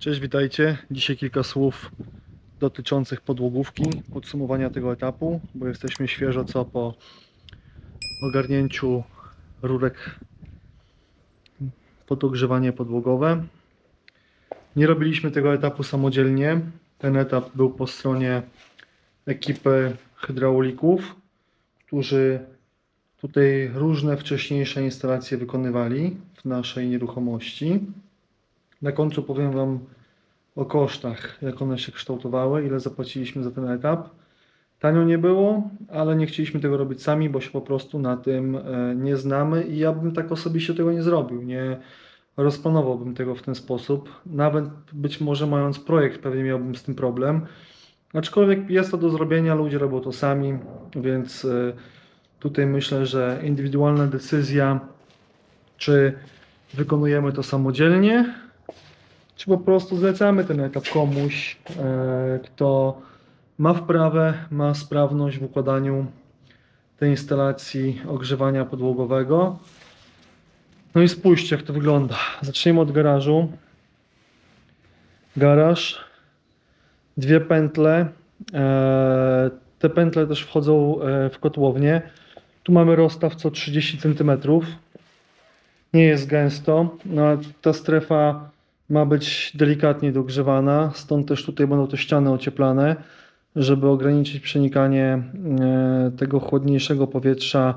Cześć, witajcie. Dzisiaj kilka słów dotyczących podłogówki, podsumowania tego etapu, bo jesteśmy świeżo co po ogarnięciu rurek pod ogrzewanie podłogowe. Nie robiliśmy tego etapu samodzielnie. Ten etap był po stronie ekipy hydraulików, którzy tutaj różne wcześniejsze instalacje wykonywali w naszej nieruchomości. Na końcu powiem Wam o kosztach, jak one się kształtowały, ile zapłaciliśmy za ten etap. Tanio nie było, ale nie chcieliśmy tego robić sami, bo się po prostu na tym e, nie znamy i ja bym tak osobiście tego nie zrobił. Nie rozplanowałbym tego w ten sposób. Nawet być może mając projekt, pewnie miałbym z tym problem. Aczkolwiek jest to do zrobienia, ludzie robią to sami, więc e, tutaj myślę, że indywidualna decyzja, czy wykonujemy to samodzielnie, czy po prostu zlecamy ten etap komuś, e, kto ma wprawę, ma sprawność w układaniu tej instalacji ogrzewania podłogowego. No i spójrzcie, jak to wygląda. Zacznijmy od garażu. Garaż, dwie pętle. E, te pętle też wchodzą e, w kotłownię. Tu mamy rozstaw co 30 cm. Nie jest gęsto. No, ta strefa ma być delikatnie dogrzewana, stąd też tutaj będą te ściany ocieplane, żeby ograniczyć przenikanie e, tego chłodniejszego powietrza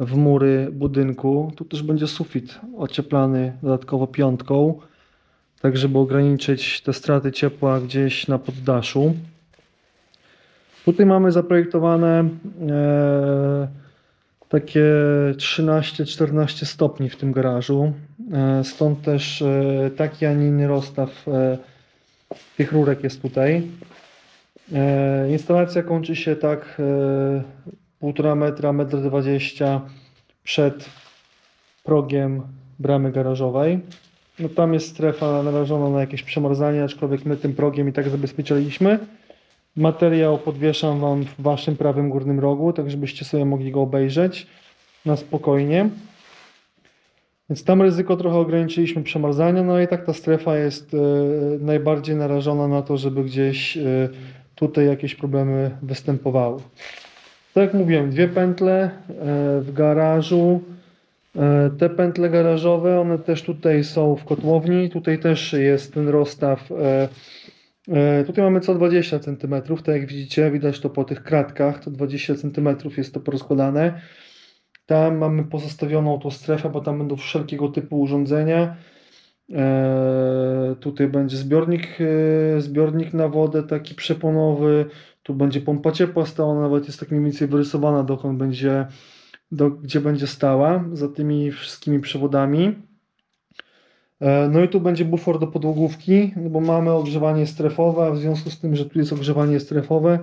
w mury budynku. Tu też będzie sufit ocieplany dodatkowo piątką, tak żeby ograniczyć te straty ciepła gdzieś na poddaszu. Tutaj mamy zaprojektowane e, takie 13-14 stopni w tym garażu. E, Stąd też e, taki, a nie inny rozstaw e, tych rurek jest tutaj. Instalacja kończy się tak e, 1,5 metra, 1,20 m przed progiem bramy garażowej. No tam jest strefa narażona na jakieś przemarzanie, aczkolwiek my tym progiem i tak zabezpieczyliśmy. Materiał podwieszam Wam w Waszym prawym górnym rogu, tak żebyście sobie mogli go obejrzeć na spokojnie. Więc tam ryzyko trochę ograniczyliśmy przemarzania, no i tak ta strefa jest e, najbardziej narażona na to, żeby gdzieś e, tutaj jakieś problemy występowały. Tak jak mówiłem, dwie pętle e, w garażu. Te pętle garażowe, one też tutaj są w kotłowni. Tutaj też jest ten rozstaw. Tutaj mamy co 20 cm, tak jak widzicie, widać to po tych kratkach, to 20 cm jest to porozkładane. Tam mamy pozostawioną tą strefę, bo tam będą wszelkiego typu urządzenia. E, tutaj będzie zbiornik, e, zbiornik na wodę, taki przeponowy. Tu będzie pompa ciepła stała, nawet jest tak mniej więcej wyrysowana, dokąd będzie, do, gdzie będzie stała, za tymi wszystkimi przewodami. E, No i tu będzie bufor do podłogówki, no bo mamy ogrzewanie strefowe, a w związku z tym, że tu jest ogrzewanie strefowe,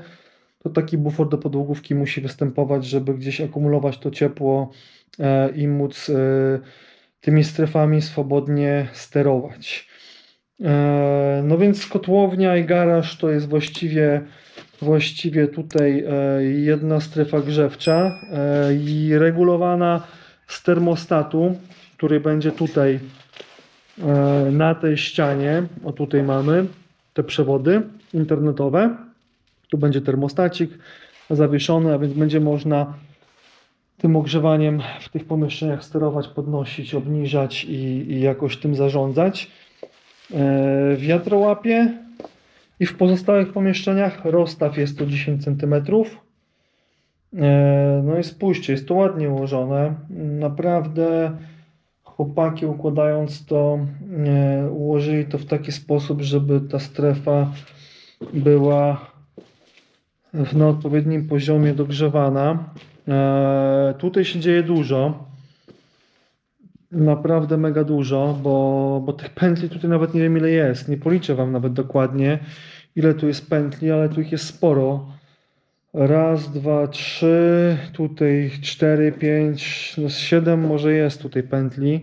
to taki bufor do podłogówki musi występować, żeby gdzieś akumulować to ciepło e, i móc e, tymi strefami swobodnie sterować. No więc kotłownia i garaż to jest właściwie, właściwie tutaj jedna strefa grzewcza i regulowana z termostatu, który będzie tutaj na tej ścianie. O tutaj mamy te przewody internetowe. Tu będzie termostacik zawieszony, a więc będzie można tym ogrzewaniem w tych pomieszczeniach sterować, podnosić, obniżać i, i jakoś tym zarządzać. E, wiatrołapie i w pozostałych pomieszczeniach rozstaw jest to 10 cm. E, no i spójrzcie, jest to ładnie ułożone. Naprawdę chłopaki układając to, e, ułożyli to w taki sposób, żeby ta strefa była na odpowiednim poziomie dogrzewana. E, tutaj się dzieje dużo. Naprawdę mega dużo, bo, bo tych pętli tutaj nawet nie wiem ile jest. Nie policzę Wam nawet dokładnie ile tu jest pętli, ale tu ich jest sporo. Raz, dwa, trzy, tutaj cztery, pięć, no siedem może jest tutaj pętli,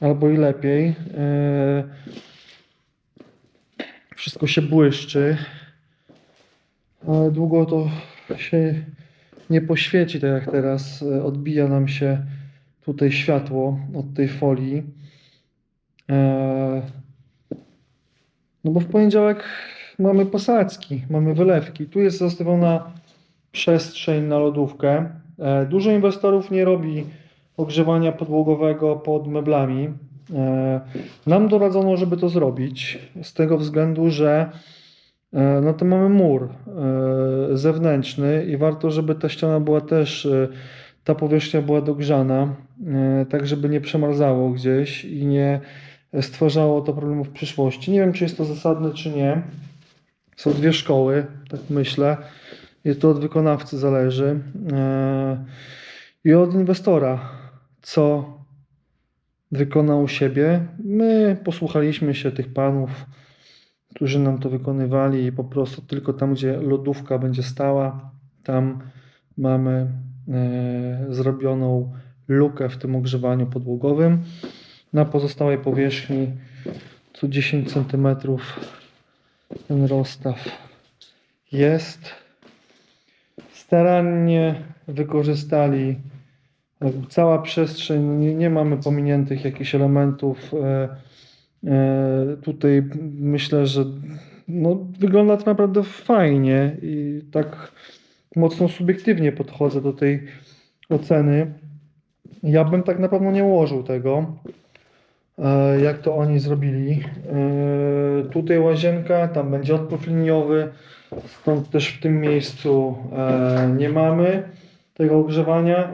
albo i lepiej. E, wszystko się błyszczy. Ale długo to się nie poświeci, tak jak teraz e, odbija nam się tutaj światło od tej folii. E, No bo w poniedziałek mamy posadzki, mamy wylewki. Tu jest zostawiona przestrzeń na lodówkę. E, Dużo inwestorów nie robi ogrzewania podłogowego pod meblami. E, Nam doradzono, żeby to zrobić, z tego względu, że e, no to mamy mur zewnętrzny i warto, żeby ta ściana była też, ta powierzchnia była dogrzana, tak żeby nie przemarzało gdzieś i nie stwarzało to problemów w przyszłości. Nie wiem, czy jest to zasadne, czy nie. Są dwie szkoły, tak myślę. I to od wykonawcy zależy. E, I od inwestora, co wykonał u siebie. My posłuchaliśmy się tych panów, którzy nam to wykonywali i po prostu tylko tam, gdzie lodówka będzie stała, tam mamy e, zrobioną lukę w tym ogrzewaniu podłogowym. Na pozostałej powierzchni co 10 cm ten rozstaw jest. Starannie wykorzystali cała przestrzeń, no nie, nie mamy pominiętych jakichś elementów. E, e, tutaj myślę, że no, wygląda to naprawdę fajnie i tak mocno subiektywnie podchodzę do tej oceny. Ja bym tak na pewno nie ułożył tego, jak to oni zrobili. E, Tutaj łazienka, tam będzie odpływ liniowy, stąd też w tym miejscu e, nie mamy tego ogrzewania.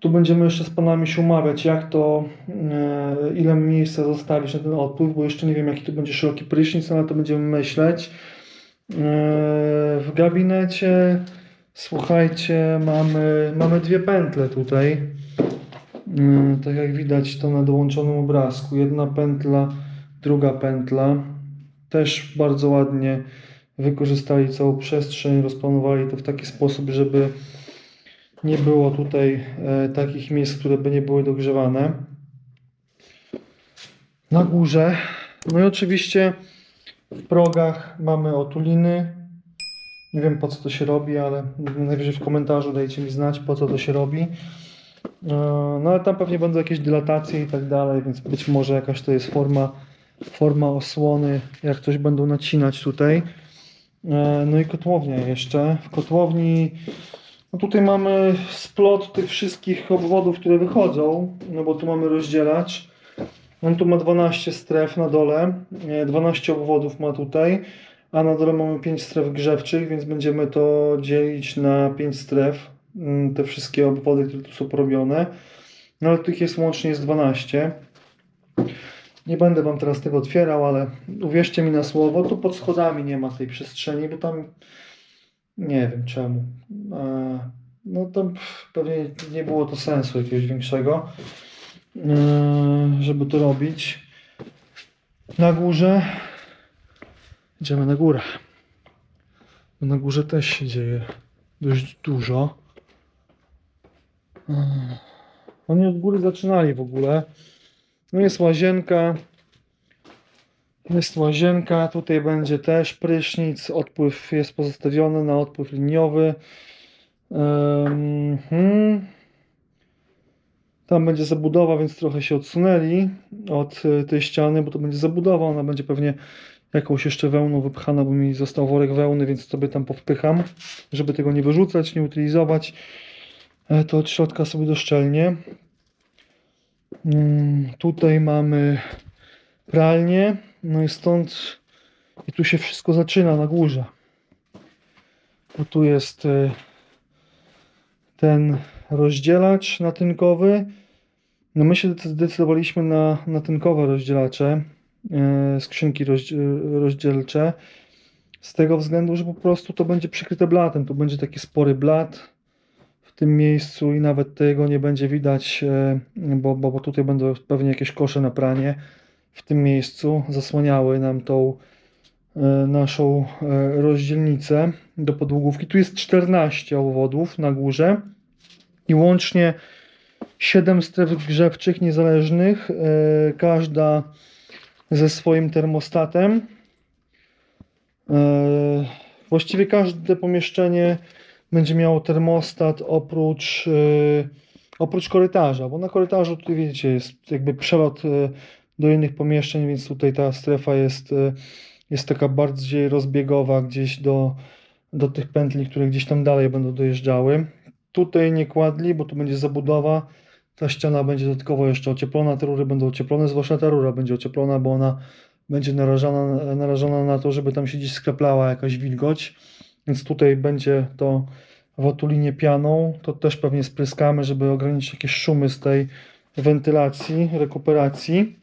Tu będziemy jeszcze z panami się umawiać, jak to, e, ile miejsca zostawić na ten odpływ, bo jeszcze nie wiem, jaki tu będzie szeroki prysznic, ale to będziemy myśleć. E, W gabinecie, słuchajcie, mamy, mamy dwie pętle tutaj. E, Tak jak widać to na dołączonym obrazku. Jedna pętla, druga pętla. Też bardzo ładnie wykorzystali całą przestrzeń, rozplanowali to w taki sposób, żeby nie było tutaj e, takich miejsc, które by nie były dogrzewane. Na górze. No i oczywiście w progach mamy otuliny. Nie wiem po co to się robi, ale najwyżej w komentarzu dajcie mi znać po co to się robi. E, No ale tam pewnie będą jakieś dylatacje i tak dalej, więc być może jakaś to jest forma, forma osłony, jak coś będą nacinać tutaj. E, No i kotłownia jeszcze. W kotłowni no tutaj mamy splot tych wszystkich obwodów, które wychodzą, no bo tu mamy rozdzielacz. On tu ma 12 stref na dole, e, 12 obwodów ma tutaj, a na dole mamy 5 stref grzewczych, więc będziemy to dzielić na 5 stref, te wszystkie obwody, które tu są porobione. No ale tych jest łącznie jest 12. Nie będę Wam teraz tego otwierał, ale uwierzcie mi na słowo, tu pod schodami nie ma tej przestrzeni, bo tam nie wiem czemu. No tam pewnie nie było to sensu jakiegoś większego, e, żeby to robić. Na górze. Idziemy na górę. Na górze też się dzieje dość dużo. E, Oni od góry zaczynali w ogóle. No jest łazienka. Jest łazienka, tutaj będzie też prysznic, odpływ jest pozostawiony na odpływ liniowy. Hmm. Tam będzie zabudowa, więc trochę się odsunęli od e, tej ściany, bo to będzie zabudowa, ona będzie pewnie jakąś jeszcze wełną wypchana, bo mi został worek wełny, więc sobie tam powpycham, żeby tego nie wyrzucać, nie utylizować. E, To od środka sobie doszczelnie. Mm, Tutaj mamy pralnię. No i stąd i tu się wszystko zaczyna na górze. Bo tu jest y, ten rozdzielacz natynkowy. No my się zdec- zdecydowaliśmy na natynkowe rozdzielacze, y, skrzynki rozdzi- rozdzielcze. Z tego względu, że po prostu to będzie przykryte blatem. Tu będzie taki spory blat tym miejscu i nawet tego nie będzie widać, y, bo, bo, bo tutaj będą pewnie jakieś kosze na pranie w tym miejscu zasłaniały nam tą e, naszą e, rozdzielnicę do podłogówki. Tu jest 14 obwodów na górze i łącznie 7 stref grzewczych niezależnych, e, każda ze swoim termostatem. E, Właściwie każde pomieszczenie będzie miało termostat oprócz, e, oprócz korytarza, bo na korytarzu tutaj widzicie jest jakby przelot e, do innych pomieszczeń, więc tutaj ta strefa jest, e, jest taka bardziej rozbiegowa gdzieś do, do tych pętli, które gdzieś tam dalej będą dojeżdżały. Tutaj nie kładli, bo tu będzie zabudowa. Ta ściana będzie dodatkowo jeszcze ocieplona, te rury będą ocieplone, zwłaszcza ta rura będzie ocieplona, bo ona będzie narażona, narażona na to, żeby tam się gdzieś skreplała jakaś wilgoć. Więc tutaj będzie to w otulinie pianą. To też pewnie spryskamy, żeby ograniczyć jakieś szumy z tej wentylacji, rekuperacji.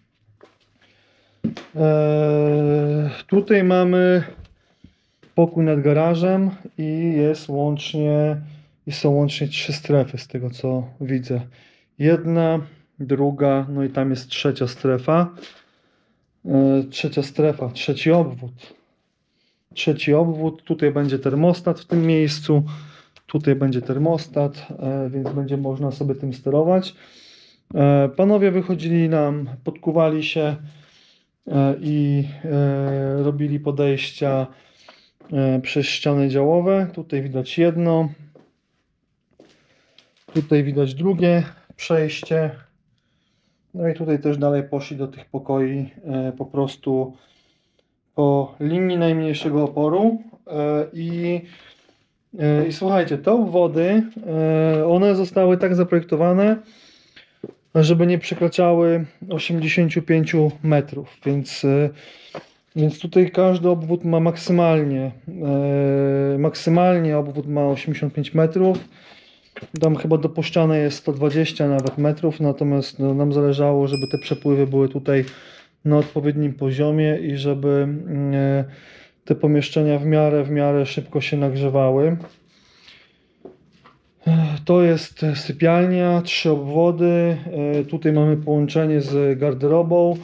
Eee, tutaj mamy pokój nad garażem i jest łącznie, i są łącznie trzy strefy z tego co widzę. Jedna, druga, no i tam jest trzecia strefa. Eee, trzecia strefa, trzeci obwód. Trzeci obwód, tutaj będzie termostat w tym miejscu. Tutaj będzie termostat, e, więc będzie można sobie tym sterować. E, Panowie wychodzili nam, podkuwali się e, i robili podejścia przez ściany działowe. Tutaj widać jedno, tutaj widać drugie przejście. No i tutaj też dalej poszli do tych pokoi po prostu po linii najmniejszego oporu e, i E, I słuchajcie, te obwody, e, one zostały tak zaprojektowane, żeby nie przekraczały 85 metrów, więc, więc tutaj każdy obwód ma maksymalnie, maksymalnie obwód ma 85 metrów, tam chyba dopuszczane jest 120 nawet metrów, natomiast no, nam zależało, żeby te przepływy były tutaj na odpowiednim poziomie i żeby mm, e, te pomieszczenia w miarę, w miarę szybko się nagrzewały. To jest sypialnia, trzy obwody. E, Tutaj mamy połączenie z garderobą.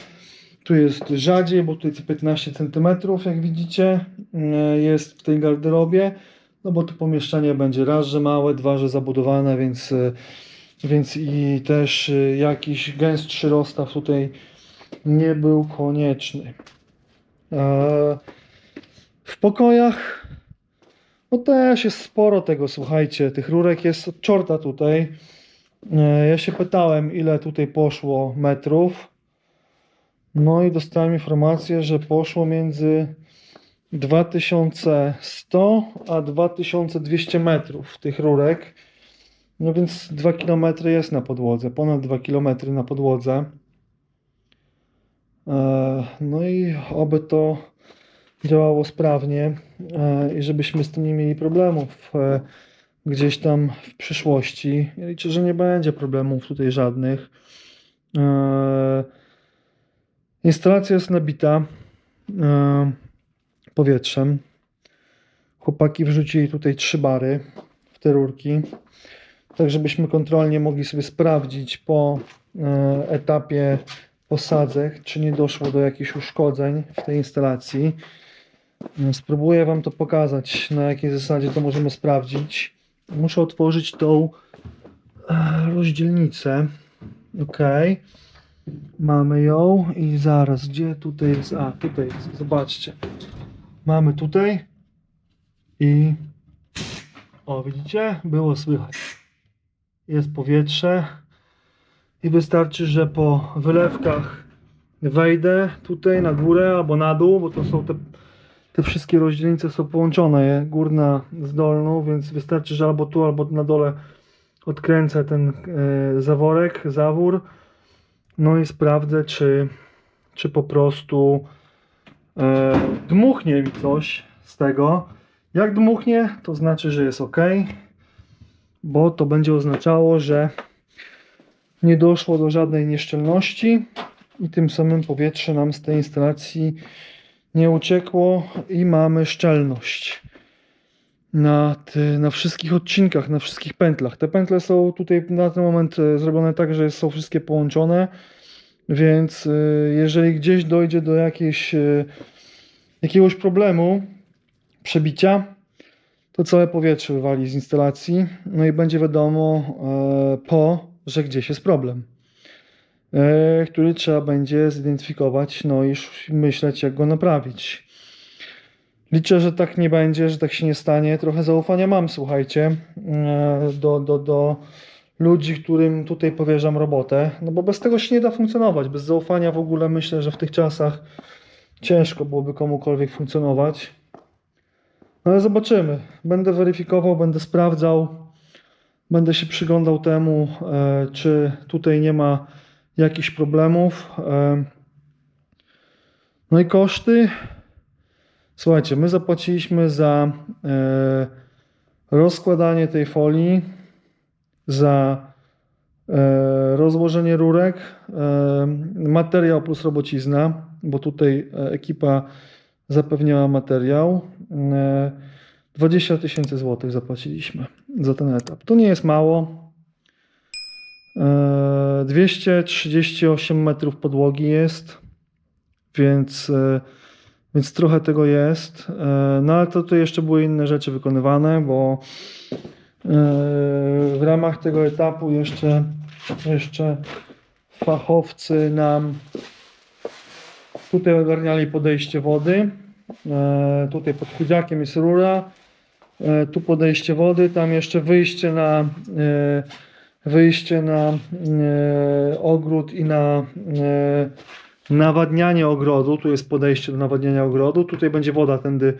Tu jest rzadziej, bo tutaj co 15 cm, jak widzicie, e, jest w tej garderobie. No bo to pomieszczenie będzie raz, że małe, dwa, że zabudowane, więc, więc i też jakiś gęstszy rozstaw tutaj nie był konieczny. E, W pokojach no też jest sporo tego, słuchajcie, tych rurek jest od czorta tutaj. E, Ja się pytałem, ile tutaj poszło metrów. No i dostałem informację, że poszło między 2100 a 2200 metrów tych rurek. No więc 2 km jest na podłodze, ponad 2 km na podłodze. E, No i oby to działało sprawnie e, i żebyśmy z tym nie mieli problemów e, gdzieś tam w przyszłości. Ja liczę, że nie będzie problemów tutaj żadnych. Instalacja jest nabita powietrzem. Chłopaki wrzucili tutaj trzy bary w te rurki, tak żebyśmy kontrolnie mogli sobie sprawdzić po etapie posadzek, czy nie doszło do jakichś uszkodzeń w tej instalacji. E, Spróbuję Wam to pokazać, na jakiej zasadzie to możemy sprawdzić. Muszę otworzyć tą e, rozdzielnicę. Ok. Mamy ją i zaraz, gdzie tutaj jest? A, tutaj jest, zobaczcie. Mamy tutaj i o, widzicie? Było słychać. Jest powietrze i wystarczy, że po wylewkach wejdę tutaj na górę albo na dół, bo to są te, te wszystkie rozdzielnice są połączone, górna z dolną, więc wystarczy, że albo tu, albo na dole odkręcę ten e, zaworek, zawór, no i sprawdzę, czy, czy po prostu e, dmuchnie mi coś z tego. Jak dmuchnie, to znaczy, że jest ok, bo to będzie oznaczało, że nie doszło do żadnej nieszczelności i tym samym powietrze nam z tej instalacji nie uciekło i mamy szczelność na, ty, na wszystkich odcinkach, na wszystkich pętlach. Te pętle są tutaj na ten moment e, zrobione tak, że są wszystkie połączone, więc e, jeżeli gdzieś dojdzie do jakiejś, e, jakiegoś problemu, przebicia, to całe powietrze wywali z instalacji, no i będzie wiadomo po, że gdzieś jest problem, e, który trzeba będzie zidentyfikować, no i myśleć, jak go naprawić. Liczę, że tak nie będzie, że tak się nie stanie. Trochę zaufania mam, słuchajcie, e, do, do, do ludzi, którym tutaj powierzam robotę, no bo bez tego się nie da funkcjonować. Bez zaufania w ogóle myślę, że w tych czasach ciężko byłoby komukolwiek funkcjonować. No ale zobaczymy. Będę weryfikował, będę sprawdzał, będę się przyglądał temu, e, czy tutaj nie ma jakichś problemów. E, no i koszty. Słuchajcie, my zapłaciliśmy za e, rozkładanie tej folii, za rozłożenie rurek, materiał plus robocizna, bo tutaj ekipa zapewniała materiał. E, 20 tysięcy złotych zapłaciliśmy za ten etap. To nie jest mało. E, 238 metrów podłogi jest, więc, e, więc trochę tego jest. E, No ale to, to jeszcze były inne rzeczy wykonywane, bo e, w ramach tego etapu jeszcze, jeszcze fachowcy nam tutaj ogarniali podejście wody. E, Tutaj pod chudziakiem jest rura. E, Tu podejście wody, tam jeszcze wyjście na e, wyjście na e, ogród i na nawadnianie ogrodu. Tu jest podejście do nawadniania ogrodu. Tutaj będzie woda tędy,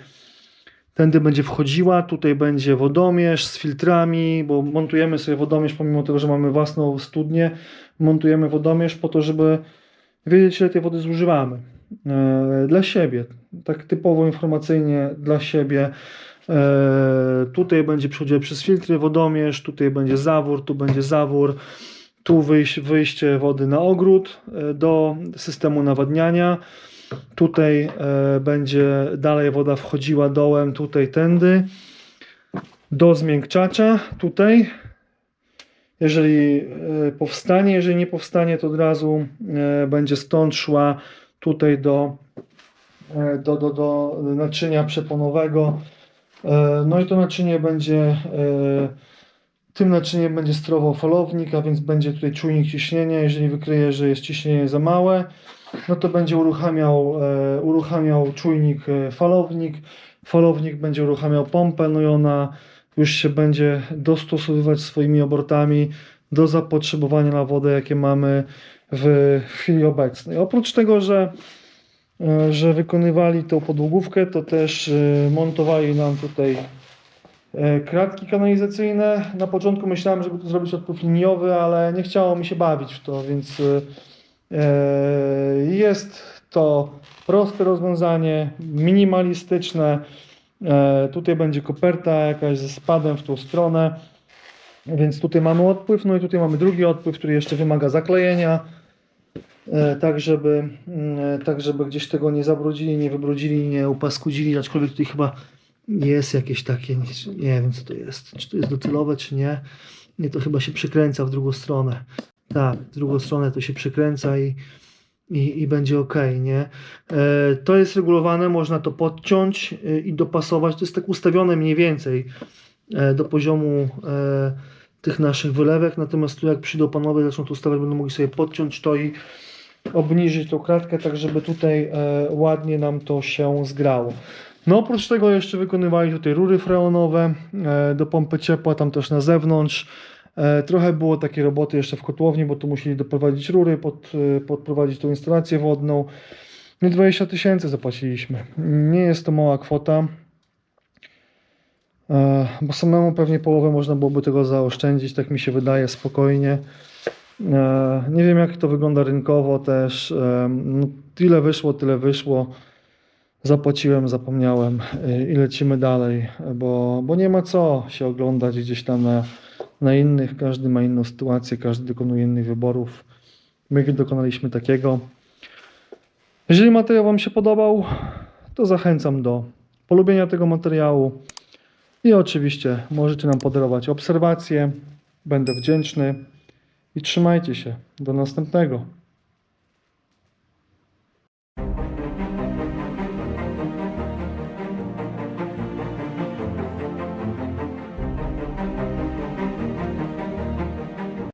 tędy będzie wchodziła. Tutaj będzie wodomierz z filtrami, bo montujemy sobie wodomierz, pomimo tego, że mamy własną studnię, montujemy wodomierz po to, żeby wiedzieć, ile tej wody zużywamy. Dla siebie, tak typowo informacyjnie dla siebie. Tutaj będzie przechodziło przez filtry wodomierz, tutaj będzie zawór, tu będzie zawór, tu wyjś, wyjście wody na ogród e, do systemu nawadniania. Tutaj e, będzie dalej woda wchodziła dołem, tutaj tędy do zmiękczacza, tutaj. Jeżeli e, powstanie, jeżeli nie powstanie, to od razu będzie stąd szła tutaj do, do, do, do naczynia przeponowego. E, No i to naczynie będzie, e, tym naczyniem będzie sterował falownik, a więc będzie tutaj czujnik ciśnienia. Jeżeli wykryje, że jest ciśnienie za małe, no to będzie uruchamiał, e, uruchamiał czujnik falownik. Falownik będzie uruchamiał pompę, no i ona już się będzie dostosowywać swoimi obrotami do zapotrzebowania na wodę, jakie mamy w chwili obecnej. Oprócz tego, że że wykonywali tą podłogówkę, to też e, montowali nam tutaj e, kratki kanalizacyjne. Na początku myślałem, żeby to zrobić odpływ liniowy, ale nie chciało mi się bawić w to, więc e, e, jest to proste rozwiązanie, minimalistyczne. E, Tutaj będzie koperta jakaś ze spadem w tą stronę. Więc tutaj mamy odpływ, no i tutaj mamy drugi odpływ, który jeszcze wymaga zaklejenia. E, tak żeby, mm, tak żeby gdzieś tego nie zabrudzili, nie wybrudzili, nie upaskudzili, aczkolwiek tutaj chyba jest jakieś takie, nie, wiem co to jest, czy to jest docelowe, czy nie. Nie, to chyba się przykręca w drugą stronę. Tak, w drugą stronę to się przykręca i, i, i będzie ok, nie? E, to jest regulowane, można to podciąć e, i dopasować, to jest tak ustawione mniej więcej e, do poziomu e, tych naszych wylewek, natomiast tu jak przyjdą panowie, zaczną to ustawiać, będą mogli sobie podciąć to i obniżyć tą kratkę, tak żeby tutaj e, ładnie nam to się zgrało. No oprócz tego jeszcze wykonywali tutaj rury freonowe e, do pompy ciepła, tam też na zewnątrz. E, trochę było takiej roboty jeszcze w kotłowni, bo tu musieli doprowadzić rury, pod, podprowadzić tą instalację wodną. No i 20 tysięcy zapłaciliśmy. Nie jest to mała kwota. E, Bo samemu pewnie połowę można byłoby tego zaoszczędzić, tak mi się wydaje, spokojnie. E, Nie wiem, jak to wygląda rynkowo też. E, No, tyle wyszło, tyle wyszło. Zapłaciłem, zapomniałem i lecimy dalej, bo, bo nie ma co się oglądać gdzieś tam na, na innych. Każdy ma inną sytuację, każdy dokonuje innych wyborów. My dokonaliśmy takiego. Jeżeli materiał Wam się podobał, to zachęcam do polubienia tego materiału. I oczywiście możecie nam podarować obserwacje. Będę wdzięczny. I trzymajcie się. Do następnego.